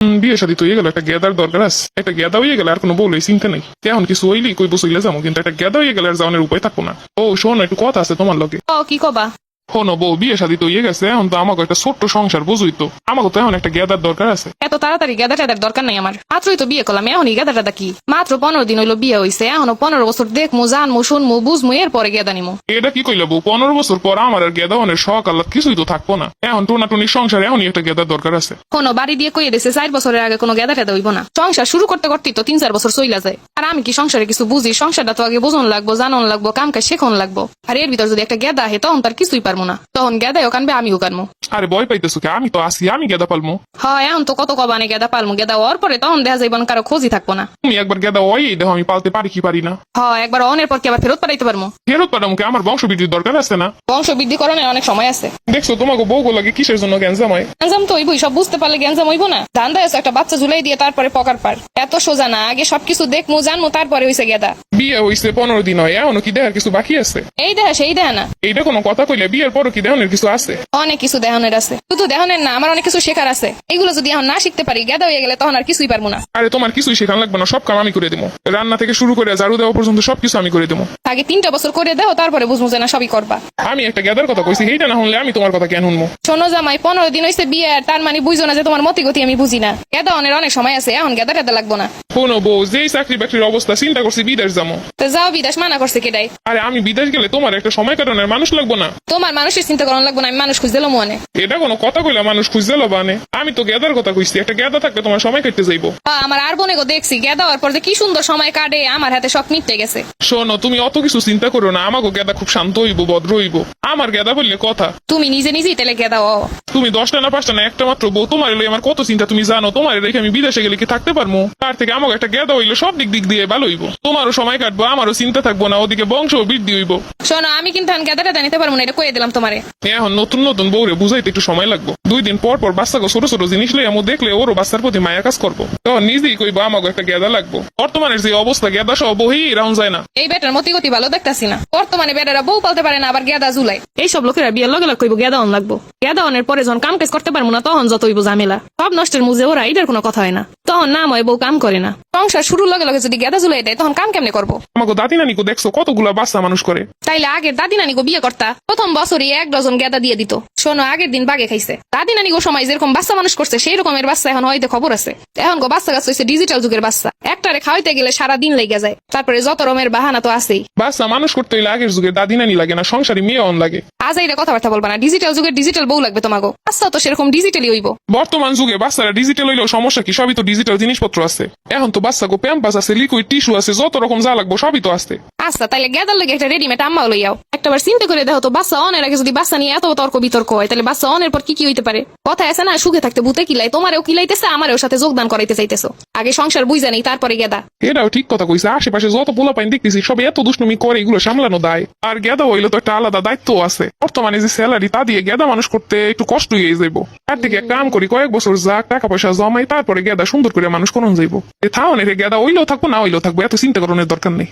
বিয়ে শাদী তো হয়ে গেল, একটা গেদার দরকার আছে। একটা গেদা হয়ে গেলে আর কোনো বউলই চিন্তা নেই। এখন কিছু হইলি কই বসইলে যাব, কিন্তু একটা গেদা হয়ে গেলে আর যাওয়ানোর উপায় থাকব না। ও, শোনো, একটু কথা আছে তোমার লগে। ও কি কবা? শোনো বউ বিয়ে শাদী তো হয়ে গেছে এখন তো আমাকে একটা ছোট্ট সংসার বুঝুই তো। আমাকে তো এখন একটা গেদার দরকার আছে। এত তাড়াতাড়ি গেদা টেদার দরকার নাই আমার। মাত্রই তো বিয়ে করলাম এখনই গেদা টেদা কি? মাত্র পনেরো দিন হইল বিয়ে হইছে এখনও পনেরো বছর দেখমু জানমু শুনমু বুঝমু এরপরে গেদা নিমু। এটা কি কইলে বউ? পনেরো বছর পর আমার আর গেদা অনেক শখ আল্লাহ কিছুই তো থাকব না। এখন টোনাটুনির সংসার এখনই একটা গেদার দরকার আছে। কোনো বাড়ি দিয়ে কইয়ে দিছে চার বছরের আগে কোনো গেদা টেদা হইব না। সংসার শুরু করতে করতেই তো তিন চার বছর চইলা যায়। আর আমি কি সংসারে কিছু বুঝি? সংসারটা তো আগে বোঝন লাগবো জানন লাগবো কাম কাজ শেখন লাগবো। আর এর ভিতর যদি একটা গেদা আহে তখন তার কিছুই পারব না। তখন গেদাও কানবে আমিও কানবো। আরে ভয় পাইতেছো কে? আমি তো আসি আমি গেদা পালমু। হয় এখন তো কত কবানে গেদা পালমু। গেদা হওয়ার পরে তখন দেখা যাইব না কারও খোঁজই থাকব না। তুমি একবার গেদা ওই দেখো আমি পালতে পারি কি পারি না। হয় একবার অনের পর কি আবার ফেরত পাঠাইতে পারব ফেরত পাঠামুকে আমার বংশবৃদ্ধির দরকার আছে না? বংশ বৃদ্ধি করণের অনেক সময় আছে। দেখছ তোমাকে বউ লাগে কিসের জন্য গ্যাঞ্জাম হয়? গ্যাঞ্জাম তো হইবই সব বুঝতে পারলে গ্যাঞ্জাম হইব না। ধান্দা আছে একটা বাচ্চা ঝুলাই দিয়ে তারপরে পকার পার। এত সোজা না আগে সবকিছু দেখমু জানমু তারপরে হইছে গেদা। বিয়ে হইছে পনেরো দিন হয় এখনও কি দেখার কিছু বাকি আছে? এই দেখা সেই দেখা না। এইটা কোনো কথা কইলে বিয়ের পরও কি দেহনের কিছু আছে? অনেক কিছু দেহনের আছে। শুধু দেহনের না আমার অনেক কিছু শেখার আছে। এগুলো যদি এখন না শিখতে পারি গেদা হয়ে গেলে তখন আর কিছুই পারব না। আরে তোমার কিছুই শেখান লাগবে না সব কাম আমি করে দেবো রান্না থেকে শুরু করে ঝাড়ু দেওয়া পর্যন্ত সবকিছু আমি করে দেবো আগে তিনটা বছর করে দাও তারপরে বুঝব যে না সবই করবা। আমি একটা গেদার কথা কইছি এইটা না হলে আমি তোমার কথা কেন শুনব? শোনো জামাই পনেরো দিন হইছে বিয়ে আর তার মানে বুঝো না যে তোমার মতি গতি আমি বুঝি না। গেদা অনের অনেক সময় আছে এখন গেদা টেদা লাগবো না। শোনো বউ যেই চাকরি বাকরির অবস্থা চিন্তা করছি বিদেশ যাব তো যাও বিদেশ মানা করছে কেটাই আরে আমি বিদেশ গেলে তোমার একটা সময় কাটানোর মানুষ লাগবো না। তোমার মানুষের চিন্তা করানো লাগবো না আমি মানুষ খুঁজতে মনে এটা কোনো কথা কইলে মানুষ খুঁজতে লবানে আমি তো গেদার কথা কইছি একটা গেদা থাকলে তোমার সময় কাটতে যাইবো। হ্যাঁ, আমার আর বোনে গো দেখছি গেদা হওয়ার পর যে কি সুন্দর সময় কাটে আমার হাতে সব মিটতে গেছে। শোনো তুমি অত কিছু চিন্তা করো না আমাকে গেদা খুব শান্ত হইব ভদ্র হইব। আমার গেদা বললে কথা। তুমি নিজে নিজেই তেলে গেদা হও। তুমি দশটা না পাঁচটা না একটা মাত্র বউ তোমার এলো আমার কত চিন্তা তুমি জানো তোমার রেখে আমি বিদেশে গেলে কি থাকতে পারব তার থেকে আমাকে একটা গেদা হইলে সব দিক দিক দিয়ে ভালো হইব। তোমারও সময় কাটবো আমারও চিন্তা থাকব না ওদিকে বংশ বৃদ্ধি হইব। শোনো আমি কিন্তু এখন গেদা টেদা নিতে পারব না এটা কয়ে দিলাম তোমারে। এখন নতুন নতুন বউরে বুঝাইতে একটু সময় লাগবো। দুই দিন পর পর বাচ্চাকে ছোট ছোট জিনিস লইয়া আমি দেখলে ওরও বাচ্চার প্রতি মায়া কাজ করব। তো নিজেই কইবো আমাকে একটা গেদা লাগবো। বর্তমানের যে অবস্থা গেদা সহ বহি রাউন যায় না। এই বেটার মতি গতি ভালো দেখতাছি না। বর্তমানে বেটারা বউ পালতে পারে না আবার গেদা জুলাই এই সব লোকেরা বিয়ের লগে লগ কইব গেদা অন লাগবো। গেদা অনের পরে যখন কাম কাজ করতে পারব না তখন যত হইব ঝামেলা। সব নষ্টের মুজে ওরা এটার কোনো কথা হয় না। তখন না হয় বউ কাম করে না। সংসার শুরুর লগে লগে যদি গেদা জুলাই দেয় তখন কাম কেমনে করব? আমাকে দাদি নানিকে দেখছ কতগুলা বাচ্চা মানুষ করে। তাইলে আগের দাদি নানি গো বিয়ে করতা। প্রথম বছরই এক ডজন গেদা দিয়ে দিত। শোনো আগের দিন বাগে খাইছে। দাদি নানি গো সময় যেরকম বাচ্চা মানুষ করছে সেই রকমের বাচ্চা এখন হয়তো খবর আছে। এখন গো বাচ্চা গাছ হয়েছে ডিজিটাল যুগের বাচ্চা। একটারে খাওয়াইতে গেলে সারা দিন লেগে যায়। তারপরে যত রকমের বাহানা তো আছেই। বাচ্চা মানুষ করতে হইলে আগের যুগে দাদি নানি লাগে না সংসারী মেয়ে অন লাগে। আজ এইটা কথাবার্তা বলবা না। ডিজিটাল যুগের ডিজিটাল বউ লাগবে তোমাকে বাচ্চা তো সেরকম ডিজিটালি হইব। বর্তমান যুগে বাচ্চারা ডিজিটাল হইলেও সমস্যা কি? সবই তো ডিজিটাল জিনিসপত্র আছে। এখন তো বাচ্চা গো প্যাম্পাস আছে লিকুইড টিস্যু আছে, যত রকম যা লাগবো সবই তো আছে। আচ্ছা তাইলে গেদার লাগে একটা রেডিমেড আম্মাও লইয়াও। একটাবার চিন্তা করে দেখো তো বাচ্চা অনের আগে যদি বাচ্চা নিয়ে এত তর্ক বিতর্ক হয় তাহলে বাচ্চা অনের পর কি কি হইতে পারে? কথা আছে না, সুখে থাকতে ভূতে কিলাই তোমারও কিলাইতেছে আমারও সাথে যোগদান করাইতে চাইতেছো। আগে সংসার বুঝা নেই, তারপরে গেদা। এটাও ঠিক কথা কইছে, আশেপাশে যত পোলা পাইন দেখতেছি, সব এত দুষ্টুমি করে এগুলো সামলানো দায়। আর গেদা হইলে তো একটা আলাদা দায়িত্ব আছে। বর্তমানে যে স্যালারি তা দিয়ে গেদা মানুষ করতে একটু কষ্ট হয়ে যাইব। তার দিকে কাম করি, কয়েক বছর যাক টাকা পয়সা জমাই, তারপরে গেদা সুন্দর করে মানুষ করুন যাইব। থাও রে গেদা হইলেও থাকব, না হইলেও থাকব, এত চিন্তা করণের দরকার নেই।